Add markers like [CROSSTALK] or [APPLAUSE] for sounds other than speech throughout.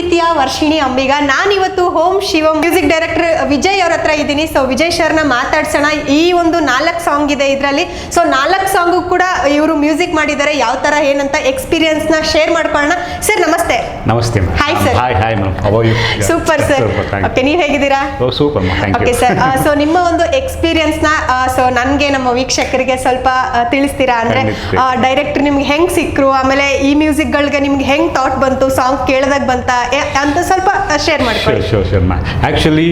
ಪ್ರೀತಿಯ ವರ್ಷಿಣಿ ಅಂಬಿಗ ನಾನಿವತ್ತು Om Shivam. Music director Vijay ಅವ್ರ ಹತ್ರ ಇದ್ದೀನಿ. ಸೊ ವಿಜಯ್ ಸರ್ನ ಮಾತಾಡ್ಸೋಣ. ಈ ಒಂದು ನಾಲ್ಕು ಸಾಂಗ್ ಇದೆ ಇದರಲ್ಲಿ. ಸೊ ನಾಲ್ಕು ಸಾಂಗು ಕೂಡ ಇವರು ಮ್ಯೂಸಿಕ್ ಮಾಡಿದ್ದಾರೆ. ಯಾವ ತರ ಏನಂತ ಎಕ್ಸ್ಪೀರಿಯನ್ಸ್ನ ಶೇರ್ ಮಾಡ್ಕೊಳ್ಳೋಣ. ಸರ್ ನಮಸ್ತೆ. ನಮಸ್ತೆ hi sir hi hi ma'am super sir okay ನೀವು ಹೇಗಿದ್ದೀರಾ? ಸೂಪರ್ ಓಕೆ ಸರ್ ಸೊ ನಿಮ್ಮ ಒಂದು ಎಕ್ಸ್ಪೀರಿಯನ್ಸ್ನ ಸೊ ನನಗೆ ನಮ್ಮ ವೀಕ್ಷಕರಿಗೆ ಸ್ವಲ್ಪ ತಿಳಿಸ್ತೀರಾ ಅಂದ್ರೆ ಡೈರೆಕ್ಟರ್ ನಿಮ್ಗೆ ಹೆಂಗೆ ಸಿಕ್ಕರು ಆಮೇಲೆ ಈ ಮ್ಯೂಸಿಕ್ಗಳಿಗೆ ನಿಮ್ಗೆ ಹೆಂಗೆ ಥಾಟ್ ಬಂತು? ಸಾಂಗ್ ಕೇಳಿದಾಗ ಬಂತ? ಅಂತ ಸ್ವಲ್ಪ ಶೇರ್ ಮಾಡ್ಕೊಳ್ಳಿ. Sure sure ma'am actually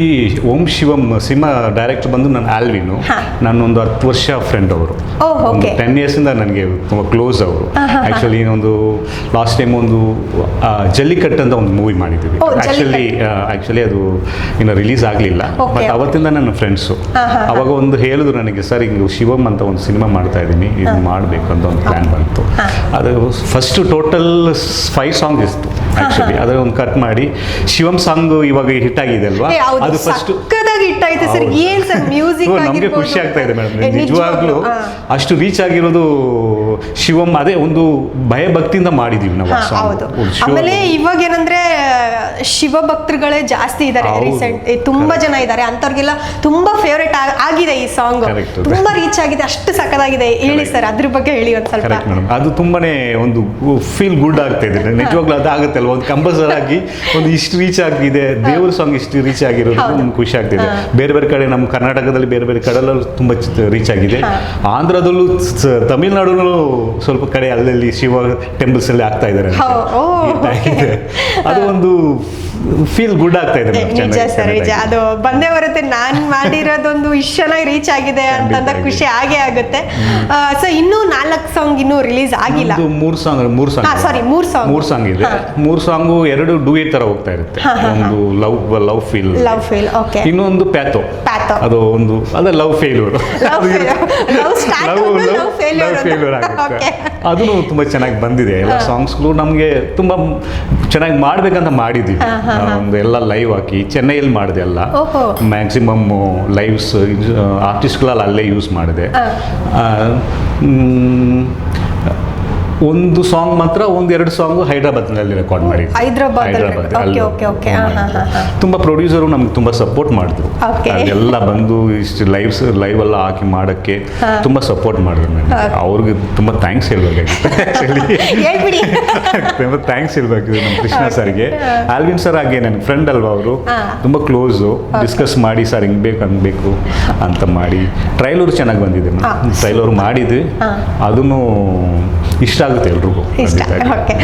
Om Shivam cinema director ಬಂದು ನಾನು ಆಲ್ವಿನು. ನಾನು ಒಂದು ಹತ್ತು ವರ್ಷ ಫ್ರೆಂಡ್ ಅವರು. okay. ಟೆನ್ ಇಯರ್ಸಿಂದ ನನಗೆ ತುಂಬ ಕ್ಲೋಸ್ ಅವರು. ಆ್ಯಕ್ಚುಲಿ ಒಂದು ಲಾಸ್ಟ್ ಟೈಮ್ ಒಂದು ಜಲ್ಲಿಕಟ್ ಅಂತ ಒಂದು ಮೂವಿ ಮಾಡಿದ್ದೀವಿ. ಆ್ಯಕ್ಚುಲಿ ಆ್ಯಕ್ಚುಲಿ ಅದು ಇನ್ನು ರಿಲೀಸ್ ಆಗಲಿಲ್ಲ. ಬಟ್ ಅವತ್ತಿಂದ ನನ್ನ ಫ್ರೆಂಡ್ಸು. ಅವಾಗ ಒಂದು ಹೇಳಿದ್ರು ನನಗೆ ಸರ್ ಹಿಂಗೆ ಶಿವಂ ಅಂತ ಒಂದು ಸಿನಿಮಾ ಮಾಡ್ತಾ ಇದ್ದೀನಿ. ಇದು ಮಾಡಬೇಕು ಅಂತ ಒಂದು ಪ್ಲ್ಯಾನ್ ಬಂತು. ಅದು ಫಸ್ಟ್ ಟೋಟಲ್ ಫೈವ್ ಸಾಂಗ್ ಇತ್ತು. ಆ್ಯಕ್ಚುಲಿ ಅದರ ಒಂದು ಕಟ್ ಮಾಡಿ ಶಿವಂ ಸಾಂಗ್ ಇವಾಗ ಹಿಟ್ ಆಗಿದೆ ಅಲ್ವಾ? ಅದು ಫಸ್ಟ್ ಸರ್. ಏನ್ ಸರ್ [LAUGHS] ಮ್ಯೂಸಿಕ್ ನಮಗೆ ಖುಷಿ ಆಗ್ತಾ ಇದೆ ಮೇಡಮ್. ನಿಜವಾಗ್ಲೂ ಅಷ್ಟು ರೀಚ್ ಆಗಿರೋದು ಶಿವಂ ಅದೇ ಒಂದು ಭಯಭಕ್ತಿಯಿಂದ ಮಾಡಿದೀವಿ ನಾವು ಹೌದು. ಆಮೇಲೆ ಇವಾಗ ಏನಂದ್ರೆ ಶಿವ ಭಕ್ತರುಗಳೇ ಜಾಸ್ತಿ ಇದ್ದಾರೆ. ರೀಸೆಂಟ್ ತುಂಬಾ ಜನ ಇದ್ದಾರೆ. ಅಂತವ್ರಿಗೆಲ್ಲ ತುಂಬಾ ಫೇವ್ರೇಟ್ ಆಗಿದೆ ಈ ಸಾಂಗ್ ತುಂಬಾ ರೀಚ್ ಆಗಿದೆ. ಅಷ್ಟು ಸಕ್ಕದಾಗಿದೆ ಹೇಳಿ ಸರ್ ಅದ್ರ ಬಗ್ಗೆ ಹೇಳಿ ಒಂದ್ ಸ್ವಲ್ಪ. ಮೇಡಮ್ ಅದು ತುಂಬಾನೇ ಒಂದು ಫೀಲ್ ಗುಡ್ ಆಗ್ತಾ ಇದೆ. ನಿಜವಾಗ್ಲೂ ಅದು ಆಗುತ್ತೆ ಅಲ್ವಾ? ಒಂದು ಕಂಪಲ್ಸರ್ ಆಗಿ ಒಂದು ಇಷ್ಟು ರೀಚ್ ಆಗಿದೆ. ದೇವ್ರ ಸಾಂಗ್ ಇಷ್ಟು ರೀಚ್ ಆಗಿರೋದು ಖುಷಿ ಆಗ್ತಿದೆ ಹಾ. ಬೇರೆ ಬೇರೆ ಕಡೆ ನಮ್ಮ ಕರ್ನಾಟಕದಲ್ಲಿ ಬೇರೆ ಬೇರೆ ಕಡಲಲ್ಲೂ ತುಂಬ ರೀಚ್ ಆಗಿದೆ. ಆಂಧ್ರದಲ್ಲೂ ತಮಿಳ್ನಾಡಲ್ಲೂ ಸ್ವಲ್ಪ ಕಡೆ ಅಲ್ಲಲ್ಲಿ ಶಿವ ಟೆಂಪಲ್ಸ್ ಅಲ್ಲಿ ಆಗ್ತಾ ಇದ್ದಾರೆ. ಅದು [LAUGHS] ಒಂದು ಫೀಲ್ ಗುಡ್ ಆಗ್ತಾ ಇದೆ ನಿಜ ಸರ್ ನಿಜ. ಅದು ಬಂದೇ ಬರುತ್ತೆ. ನಾನ್ ಮಾಡಿರೋದೊಂದು ಇಷ್ಟು ಚೆನ್ನಾಗಿ ರೀಚ್ ಆಗಿದೆ ಅಂತಂದ ಖುಷಿ ಆಗೇ ಆಗುತ್ತೆ. ಸೊ ಇನ್ನೂ ನಾಲ್ಕು ಸಾಂಗ್ ಇನ್ನೂ ರಿಲೀಸ್ ಆಗಿಲ್ಲ. ಮೂರು ಸಾಂಗ್ ಮೂರು ಸಾಂಗ್ ಸಾರಿ ಮೂರು ಸಾಂಗ್ ಮೂರು ಸಾಂಗ್ ಇದೆ. ಮೂರ್ ಸಾಂಗು ಎರಡು ಡೂಯೆ ತರ ಹೋಗ್ತಾ ಇರುತ್ತೆ. ಒಂದು love love feel love feel okay ಇನ್ನೊಂದು ಪ್ಯಾಥೋ. ಪ್ಯಾಥೋ. ಅದು ಒಂದು ಅದೇ ಲವ್ ಫೇಲ್ಯೂರ್ ಲವ್. ಫೇಲ್ಯೂರ್ ಆಗುತ್ತೆ. ತುಂಬಾ ಚೆನ್ನಾಗಿ ಬಂದಿದೆ. ಎಲ್ಲ. ಸಾಂಗ್ಸ್ಗಳು ನಮಗೆ ತುಂಬಾ ಚೆನ್ನಾಗಿ ಮಾಡ್ಬೇಕಂತ ಮಾಡಿದ್ವಿ. ಒಂದು ಎಲ್ಲ ಲೈವ್ ಹಾಕಿ ಚೆನ್ನೈಯಲ್ಲಿ ಮಾಡಿದೆ ಎಲ್ಲ. ಮ್ಯಾಕ್ಸಿಮಮ್ ಲೈವ್ಸ್ ಆರ್ಟಿಸ್ಟ್ಗಳಲ್ಲಿ ಅಲ್ಲೇ ಯೂಸ್ ಮಾಡಿದೆ. ಒಂದು ಸಾಂಗ್ ಮಾತ್ರ ಒಂದೆರಡು ಎರಡು ಸಾಂಗ್ ಹೈದ್ರಾಬಾದ್ನಲ್ಲಿ ರೆಕಾರ್ಡ್ ಮಾಡಿ. ಹೈದ್ರಾಬಾದ್ ತುಂಬಾ ಪ್ರೊಡ್ಯೂಸರು ನಮ್ಗೆ ತುಂಬಾ ಸಪೋರ್ಟ್ ಮಾಡಿದ್ರು. ಎಲ್ಲ ಬಂದು ಇಷ್ಟು ಲೈವ್ಸ್ ಲೈವ್ ಎಲ್ಲ ಹಾಕಿ ಮಾಡಕ್ಕೆ. ತುಂಬಾ ಸಪೋರ್ಟ್ ಮಾಡಿದ್ರು ನನಗೆ ಅವ್ರಿಗೆ ತುಂಬಾ ಥ್ಯಾಂಕ್ಸ್ ಹೇಳ್ಬೇಕಾಗಿತ್ತು ಆ್ಯಕ್ಚುಲಿ ಹೇಳ್ಬಿಡಿ. [LAUGHS] ತುಂಬಾ ಥ್ಯಾಂಕ್ಸ್ ಹೇಳ್ಬೇಕಿದೆ ನಮ್ಮ ಕೃಷ್ಣ. ಸರ್ಗೆ. ಆಲ್ವಿನ್ ಸರ್ ಹಾಗೆ ನನ್ನ ಫ್ರೆಂಡ್ ಅಲ್ವಾ ಅವರು. ತುಂಬಾ ಕ್ಲೋಸು ಡಿಸ್ಕಸ್ ಮಾಡಿ ಸರ್ ಹಿಂಗೆ ಬೇಕು ಅನ್ಬೇಕು ಅಂತ ಮಾಡಿ. ಟ್ರೈಲರ್ ಚೆನ್ನಾಗಿ ಬಂದಿದೆ. ಟ್ರೈಲರ್ ಮಾಡಿದ್ವಿ. ಅದನ್ನು ಇಷ್ಟ ಆಗುತ್ತೆ ಎಲ್ರಿಗೂ ಇಷ್ಟ. ಓಕೆ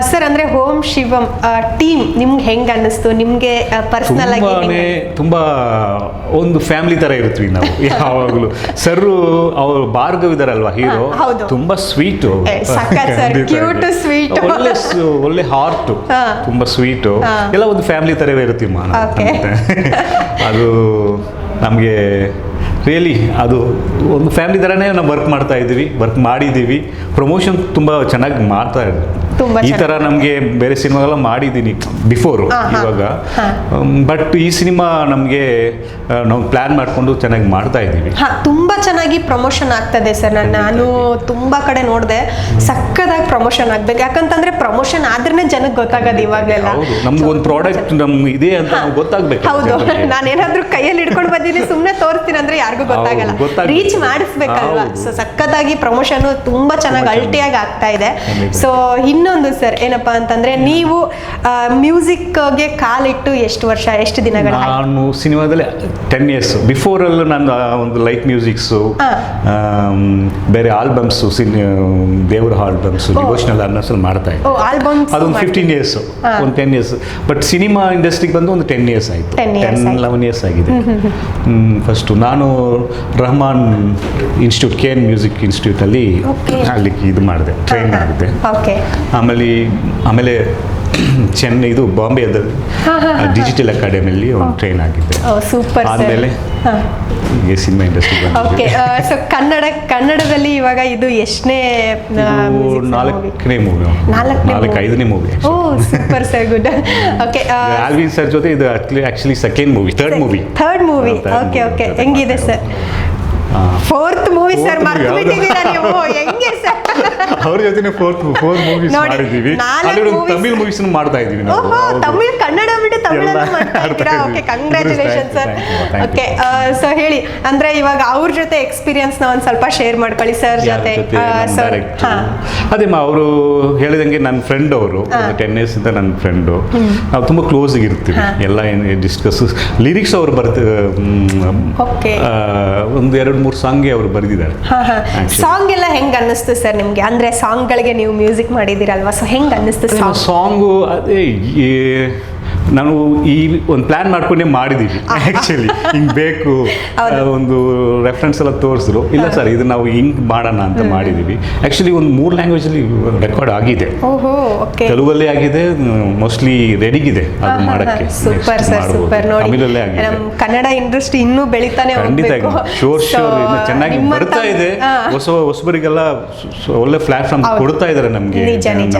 ಸರ್ ಅಂದ್ರೆ ಹೋಮ್ ಶಿವಂ ಟೀಮ್ ನಿಮ್ಗೆ ಹೆಂಗ್ ಅನ್ನಿಸ್ತು? ನಿಮ್ಗೆ ಪರ್ಸನಲ್ ಆಗಿ ತುಂಬಾ ಒಂದು ಫ್ಯಾಮಿಲಿ ತರ ಇರ್ತೀವಿ ನಾವು. [LAUGHS] ಯಾವಾಗಲೂ. ಸರ್ ಅವರು ಭಾರ್ಗವಿದಾರಲ್ವಾ ಹೀರೋ. ತುಂಬಾ ಸ್ವೀಟ್. ಒಳ್ಳೆ ಒಳ್ಳೆ ಹಾರ್ಟ್. ತುಂಬಾ ಸ್ವೀಟ್ ಎಲ್ಲ ಒಂದು ಫ್ಯಾಮಿಲಿ ತರವೇ ಇರ್ತೀವಿ ಮಾ. [LAUGHS] ಅದು ನಮಗೆ ರಿಯಲಿ ಅದು ಒಂದು ಫ್ಯಾಮಿಲಿ ಥರನೇ ನಾವು ವರ್ಕ್ ಮಾಡ್ತಾ ಇದ್ದೀವಿ ವರ್ಕ್ ಮಾಡಿದ್ದೀವಿ. ಪ್ರಮೋಷನ್ ತುಂಬ ಚೆನ್ನಾಗಿ ಮಾಡ್ತಾ ಇದ್ದೀವಿ ಈ ತರ ನಮಗೆ ಬೇರೆ ಸಿನಿಮಾಗೆಲ್ಲ ಮಾಡಿದೀನಿ ಬಿಫೋರು. ಇವಾಗ. ಬಟ್ ಈ ಸಿನಿಮಾ ನಮಗೆ ನಾವು ಪ್ಲಾನ್ ಮಾಡ್ಕೊಂಡು ಚೆನ್ನಾಗಿ ಮಾಡ್ತಾ ಇದ್ದೀವಿ. ಹಾ ತುಂಬಾ ಚೆನ್ನಾಗಿ ಪ್ರಮೋಷನ್ ಆಗ್ತದೆ ಸರ್. ನಾನು ನಾನು ತುಂಬಾ ಕಡೆ ನೋಡಿದೆ. ಸಕ್ಕದಾಗಿ ಪ್ರಮೋಷನ್ ಆಗ್ಬೇಕು. ಯಾಕಂತಂದ್ರೆ ಪ್ರಮೋಷನ್ ಆದ್ರೆ ಜನಕ್ಕೆ ಗೊತ್ತಾಗೋದು ಇವಾಗಲೆಲ್ಲ. ನಮ್ಗೆ ಒಂದು ಪ್ರಾಡಕ್ಟ್ ನಮ್ ಇದೆ ಅಂತ ಗೊತ್ತಾಗ್ಬೇಕು ಹೌದು. [LAUGHS] ನಾನು ಏನಾದ್ರೂ ಕೈಯಲ್ಲಿ ಹಿಡ್ಕೊಂಡು ಬಂದಿದ್ದೀನಿ ಸುಮ್ಮನೆ ತೋರಿಸ್ತೀನಿ ಅಂದ್ರೆ ಯಾರಿಗೂ ಗೊತ್ತಾಗಲ್ಲ. ರೀಚ್ ಮಾಡಿಸ್ಬೇಕಲ್ವಾ. ಸೊ ಸಕ್ಕದಾಗಿ ಪ್ರಮೋಷನ್ ತುಂಬಾ ಚೆನ್ನಾಗಿ ಅಲ್ಟಿಯಾಗಿ ಆಗ್ತಾ ಇದೆ. ಸೊ ಸೊ ಇನ್ನೊಂದು ಸರ್ ಏನಪ್ಪ ಅಂತಂದ್ರೆ ನೀವು ಮ್ಯೂಸಿಕ್ಗೆ ಕಾಲಿಟ್ಟು ಎಷ್ಟು ವರ್ಷ ಎಷ್ಟು ದಿನಗಳು ನಾನು ಸಿನಿಮಾದಲ್ಲಿ ಟೆನ್ ಇಯರ್ಸ್ ಬಿಫೋರ್ ಅಲ್ಲೂ ನಾನು ಒಂದು ಲೈಟ್ ಮ್ಯೂಸಿಕ್ಸು. ಬೇರೆ ಆಲ್ಬಮ್ಸ್ ಸಿನ್ ದೇವರ ಆಲ್ಬಮ್ಸ್ ಡಿವೋಷನಲ್ ಅನ್ನೋಸಲ್ಲಿ ಮಾಡ್ತಾ ಇದ್ದೆ. ಆಲ್ಬಮ್ಸ್ ಅದೊಂದು ಫಿಫ್ಟೀನ್ ಇಯರ್ಸ್ ಒಂದು ಟೆನ್ ಇಯರ್ಸ್ ಬಟ್ ಸಿನಿಮಾ ಇಂಡಸ್ಟ್ರಿಗೆ ಬಂದು ಒಂದು ಟೆನ್ ಇಯರ್ಸ್ ಆಯಿತು. 10 years ಟೆನ್. ಲೆವೆನ್ ಇಯರ್ಸ್ ಆಗಿದೆ. ಫಸ್ಟು ನಾನು Rahman institute K N music ಇನ್ಸ್ಟಿಟ್ಯೂಟಲ್ಲಿ Okay. ಅಲ್ಲಿ ಇದು ಮಾಡಿದೆ ಟ್ರೈನ್ ಮಾಡಿದೆ. ಆಮೇಲೆ ಆಮೇಲೆ ಚೆನ್ನೈ ಇದು ಬಾಂಬೆದಲ್ಲಿ ಡಿಜಿಟಲ್ ಅಕಾಡೆಮಿಯಲ್ಲಿ ಒಂದು ಟ್ರೈನ್ ಆಗಿದ್ದೆ. ಸೂಪರ್ ಆದ್ಮೇಲೆ cinema industry okay so Kannada ಕನ್ನಡದಲ್ಲಿ ಇವಾಗ ಇದು ಎಷ್ಟನೇ ನಾಲ್ಕನೇ ಮೂವಿ ನಾಲ್ಕು ಐದನೇ movie oh super sir good okay Alvin sir ಜೊತೆ ಇದು actually second movie third movie third movie okay okay ಹೆಂಗಿದೆ ಸರ್ ಫೋರ್ತ್ ಮೂವಿ ಸರ್ ಮರ್ತು ಬಿಟ್ಟಿದ್ದೀರಾ ನೀವು? ಹೆಂಗೆ ಸರ್ ಅವ್ರ ಜೊತೆ ಫೋರ್ತ್ ಫೋರ್ ಮೂವೀಸ್ ಮಾಡಿದೀವಿ ತಮಿಳ್ ಮೂವೀಸ್ ಮಾಡ್ತಾ ಇದೀವಿ ನಾವು. ತಮಿಳ್ ಕನ್ನಡ ಬಿಟ್ಟು okay congratulation sir. Okay so ಹೇಳಿ ಅಂದ್ರೆ ಇವಾಗ ಅವ್ರ ಜೊತೆ ಎಕ್ಸ್ಪೀರಿಯನ್ಸ್ನ ಒಂದ್ ಸ್ವಲ್ಪ ಶೇರ್ ಮಾಡ್ಕೊಳ್ಳಿ ಸರ್ ಜೊತೆ. ಅದೇ ಅವರು ಹೇಳಿದಂಗೆ ನನ್ನ ಫ್ರೆಂಡ್ ಅವರು ಟೆನ್ ಇಯರ್ಸ್ ಇಂದ ನನ್ನ ಫ್ರೆಂಡು ನಾವು ತುಂಬಾ ಕ್ಲೋಸ್ ಇರ್ತೀವಿ. ಎಲ್ಲ ಏನು ಡಿಸ್ಕಸ್ ಲಿರಿಕ್ಸ್ ಅವ್ರು ಬರ್ತ. ಒಂದು ಎರಡು ಮೂರು ಸಾಂಗ್ ಅವರು ಬರೆದಿದ್ದಾರೆ. ಸಾಂಗ್ ಎಲ್ಲ ಹೆಂಗ್ ಅನ್ನಿಸ್ತು ಸರ್ ನಿಮ್ಗೆ? ಅಂದ್ರೆ ಸಾಂಗ್ ಗಳಿಗೆ ನೀವು ಮ್ಯೂಸಿಕ್ ಮಾಡಿದಿರಲ್ವಾ ಸೊ ಹೆಂಗ್ ಅನ್ನಿಸ್ತು ಸಾಂಗ್ ಸಾಂಗು ಅದೇ ನಾವು ಈ ಒಂದು ಪ್ಲಾನ್ ಮಾಡ್ಕೊಂಡೇ ಮಾಡಿದೀವಿ [LAUGHS] ಆ್ಯಕ್ಚುಲಿ ಹಿಂಗೆ ಬೇಕು. ಒಂದು ರೆಫರೆನ್ಸ್ ಎಲ್ಲ ತೋರಿಸಿದ್ರು. ಇಲ್ಲ ಸರ್ ಇದು ನಾವು ಹಿಂಗೆ ಮಾಡೋಣ ಅಂತ ಮಾಡಿದೀವಿ. ಆ್ಯಕ್ಚುಲಿ ಒಂದು ಮೂರು ಲ್ಯಾಂಗ್ವೇಜಲ್ಲಿ ರೆಕಾರ್ಡ್ ಆಗಿದೆ. ತೆಲುಗಲ್ಲೇ ಆಗಿದೆ ಮೋಸ್ಟ್ಲಿ ರೆಡಿಗಿದೆ ಅದು ಮಾಡಕ್ಕೆ. ಸೂಪರ್ ಸರ್ ಸೂಪರ್ ನೋಡಿ ನಮ್ಮ ಕನ್ನಡ ಇಂಡಸ್ಟ್ರಿ ಇನ್ನೂ ಬೆಳಿತಾನೆ ಖಂಡಿತ ಶೋರ್ ಶೋರ್ ಇನ್ನು ಚೆನ್ನಾಗಿ ಬರ್ತಾ ಇದೆ. ಹೊಸ ಹೊಸಬರಿಗೆಲ್ಲ ಒಳ್ಳೆ ಪ್ಲಾಟ್ಫಾರ್ಮ್. ಕೊಡ್ತಾ ಇದ್ದಾರೆ ನಮಗೆ. ನಿಜ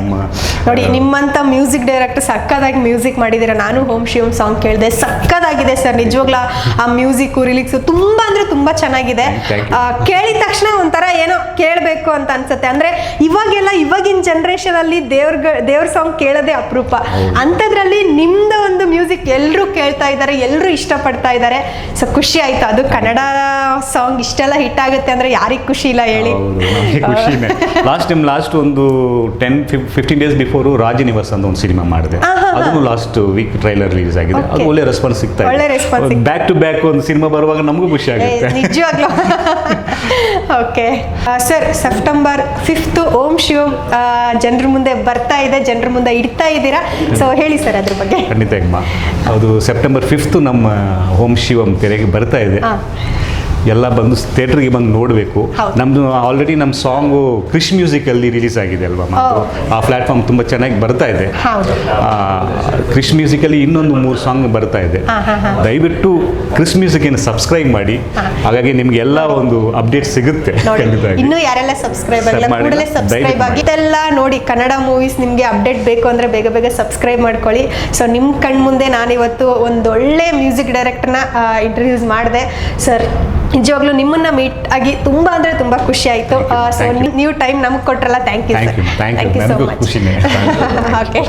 ನೋಡಿ ನಿಮ್ಮಂತ ಮ್ಯೂಸಿಕ್ ಡೈರೆಕ್ಟರ್ ಸಕ್ಕದಾಗಿ ಮ್ಯೂಸಿಕ್ ಮಾಡಿದ್ದೀರಾ ನಾನು ಹೋಮ್ ಶಿವಮ್ ಸಾಂಗ್ ಕೇಳಿದೆ. ಸಕ್ಕದಾಗಿದೆ ಸರ್ ನಿಜವಾಗ್ಲ. ಆ ಮ್ಯೂಸಿಕ್ ರಿಲಿಕ್ಸ್ ತುಂಬಾ ಅಂದ್ರೆ ತುಂಬಾ ಚೆನ್ನಾಗಿದೆ. ಕೇಳಿದ ತಕ್ಷಣ ಒಂಥರ ಏನೋ ಕೇಳಬೇಕು ಅಂತ ಅನ್ಸುತ್ತೆ. ಅಂದ್ರೆ ಇವಾಗೆಲ್ಲ ಇವಾಗಿನ ಜನರೇಷನ್ ಅಲ್ಲಿ ದೇವ್ರ ದೇವ್ರ ಸಾಂಗ್ ಕೇಳೋದೇ ಅಪರೂಪ. ಅಂಥದ್ರಲ್ಲಿ ನಿಮ್ದು ಒಂದು ಮ್ಯೂಸಿಕ್ ಎಲ್ಲರೂ ಕೇಳ್ತಾ ಇದ್ದಾರೆ ಎಲ್ಲರೂ ಇಷ್ಟಪಡ್ತಾ ಇದ್ದಾರೆ. ಸೊ ಖುಷಿ ಆಯ್ತು. ಅದು ಕನ್ನಡ ಸಾಂಗ್ ಇಷ್ಟೆಲ್ಲ ಹಿಟ್ ಆಗುತ್ತೆ ಅಂದ್ರೆ ಯಾರಿಗೆ ಖುಷಿ ಇಲ್ಲ ಹೇಳಿ. ಖುಷಿನೇ. ಲಾಸ್ಟ್ ಟೈಮ್ ಲಾಸ್ಟ್ ಒಂದು ten fifteen days before Rajanivas ಅಂತ ಒಂದು ಸಿನಿಮಾ ಮಾಡಿದೆ. ಅದನ್ನು ಲಾಸ್ಟ್ ವೀಕ್ ಟ್ರೈಲರ್ ರಿಲೀಸ್ ಆಗಿದೆ. ಅದು ಒಳ್ಳೆ ರೆಸ್ಪಾನ್ಸ್ ಸಿಗ್ತಾ ಸಿಗ್ತಾ ಬ್ಯಾಕ್ ಟು ಬ್ಯಾಕ್ ಒಂದು ಸಿನಿಮಾ ಬರುವಾಗ ನಮಗೂ ಖುಷಿ ಆಗುತ್ತೆ. ನಿಜವಾಗ್ಲೂ. Okay sir September fifth Om Shiva ಜನರ ಮುಂದೆ ಬರ್ತಾ ಇದೆ ಜನರ ಮುಂದೆ ಇಡ್ತಾ ಇದ್ದೀರಾ? ಸೊ ಹೇಳಿ ಸರ್ ಅದ್ರ ಬಗ್ಗೆ. ಖಂಡಿತ ಅದು ಸೆಪ್ಟೆಂಬರ್ ಫಿಫ್ತ್ ನಮ್ಮ ಓಂ ಶಿವಂ ತೆರೆಗೆ ಬರ್ತಾ ಇದೆ. ಎಲ್ಲ ಬಂದು ಥಿಯೇಟ್ರಿಗೆ ಬಂದು ನೋಡಬೇಕು. ನಮ್ದು ಆಲ್ರೆಡಿ ನಮ್ಮ ಸಾಂಗು ಕ್ರಿಶ್ ಮ್ಯೂಸಿಕಲ್ಲಿ ರಿಲೀಸ್ ಆಗಿದೆ ಅಲ್ವಾ ಮತ್ತು ಆ ಪ್ಲಾಟ್ಫಾರ್ಮ್ ತುಂಬ ಚೆನ್ನಾಗಿ ಬರ್ತಾ ಇದೆ. ಕ್ರಿಶ್ ಮ್ಯೂಸಿಕಲ್ಲಿ ಇನ್ನೊಂದು ಮೂರು ಸಾಂಗ್ ಬರ್ತಾ ಇದೆ. ದಯವಿಟ್ಟು ಕ್ರಿಶ್ ಮ್ಯೂಸಿಕ್ ಸಬ್ಸ್ಕ್ರೈಬ್ ಮಾಡಿ. ಹಾಗಾಗಿ ನಿಮ್ಗೆ ಎಲ್ಲ ಒಂದು ಅಪ್ಡೇಟ್ ಸಿಗುತ್ತೆ ನೋಡಿ ಇನ್ನು ಯಾರೆಲ್ಲ ಸಬ್ಸ್ಕ್ರೈಬ್ ಆಗಿಲ್ಲ ಸಬ್ಸ್ಕ್ರೈಬ್. ನೋಡಿ ಕನ್ನಡ ಮೂವೀಸ್ ನಿಮಗೆ ಅಪ್ಡೇಟ್ ಬೇಕು ಅಂದ್ರೆ ಬೇಗ ಬೇಗ ಸಬ್ಸ್ಕ್ರೈಬ್ ಮಾಡ್ಕೊಳ್ಳಿ. ಸೊ ನಿಮ್ಮ ಕಣ್ಮುಂದೆ ನಾನಿವತ್ತು ಒಂದೊಳ್ಳೆ ಮ್ಯೂಸಿಕ್ ಡೈರೆಕ್ಟರ್ನ ಇಂಟರ್ವ್ಯೂಸ್ ಮಾಡಿದೆ. ಸರ್ ನಿಜವಾಗ್ಲೂ ನಿಮ್ಮನ್ನ ಮೀಟ್ ಆಗಿ ತುಂಬಾ ಅಂದ್ರೆ ತುಂಬಾ ಖುಷಿ ಆಯ್ತು. ಸೊ ನೀವು ಟೈಮ್ ನಮ್ಗೆ ಕೊಟ್ರಲ್ಲ thank you sir thank you so much. Okay